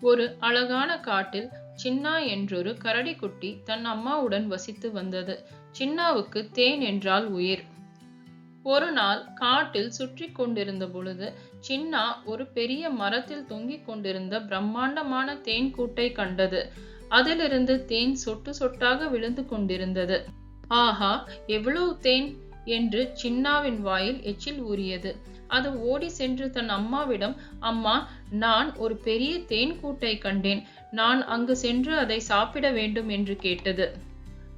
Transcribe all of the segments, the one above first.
ஒரு அழகான காட்டில் சின்னா என்றொரு கரடிக்குட்டி தன் அம்மாவுடன் வசித்து வந்தது. சின்னாவுக்கு தேன் என்றால் உயிர். ஒரு நாள் காட்டில் சுற்றி கொண்டிருந்த பொழுது சின்னா ஒரு பெரிய மரத்தில் தொங்கிக் கொண்டிருந்த பிரம்மாண்டமான தேன் கூட்டை கண்டது. அதிலிருந்து தேன் சொட்டு சொட்டாக விழுந்து கொண்டிருந்தது. ஆஹா எவ்வளவு தேன்? என்று சின்னாவின் வாயில் எச்சில் ஊறியது. அது ஓடி சென்று தன் அம்மாவிடம் அம்மா நான் ஒரு பெரிய தேன் கூட்டை கண்டேன். நான் அங்கு சென்று அதை சாப்பிட வேண்டும் என்று கேட்டது.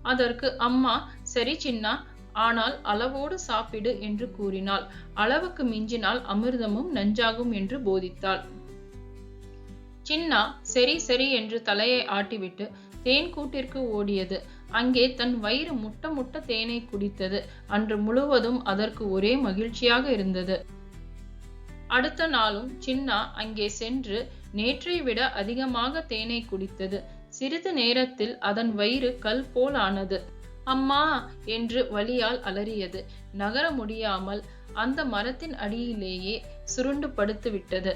அதற்கு அம்மா சரி சின்னா ஆனால் அளவோடு சாப்பிடு என்று கூறினாள். அளவுக்கு மிஞ்சினால் அமிர்தமும் நஞ்சாகும் என்று போதித்தாள். சின்னா சரி சரி என்று தலையை ஆட்டிவிட்டு தேன் கூட்டிற்கு ஓடியது. அங்கே தன் வயிறு முட்ட முட்ட தேனை குடித்தது. அன்று முழுவதும் அதற்கு ஒரே மகிழ்ச்சியாக இருந்தது. அடுத்த நாளும் சின்னா அங்கே சென்று நேற்றை விட அதிகமாக தேனை குடித்தது. சிறிது நேரத்தில் அதன் வயிறு கல் போல் ஆனது. அம்மா என்று வலியால் அலறியது. நகர முடியாமல் அந்த மரத்தின் அடியிலேயே சுருண்டு படுத்து விட்டது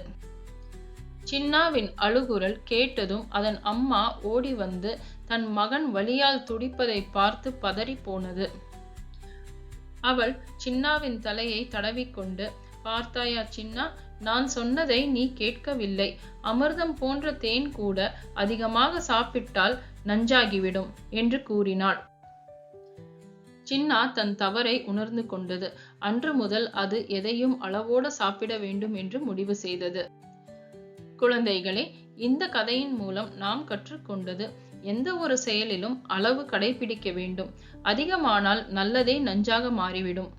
சின்னாவின் அழுகுரல் கேட்டதும் அதன் அம்மா ஓடி வந்து தன் மகன் வலியால் துடிப்பதை பார்த்து பதறி போனது அவள் சின்னாவின் தலையை தடவிக்கொண்டு பார்த்தாயா சின்னா நான் சொன்னதை நீ கேட்கவில்லை. அமிர்தம் போன்ற தேன் கூட அதிகமாக சாப்பிட்டால் நஞ்சாகிவிடும் என்று கூறினாள். சின்னா தன் தவறை உணர்ந்து கொண்டது. அன்று முதல் அது எதையும் அளவோடு சாப்பிட வேண்டும் என்று முடிவு செய்தது. குழந்தைகளே இந்த கதையின் மூலம் நாம் கற்றுக்கொண்டது எந்த ஒரு செயலிலும் அளவு கடைபிடிக்க வேண்டும். அதிகமானால் நல்லதே நஞ்சாக மாறிவிடும்.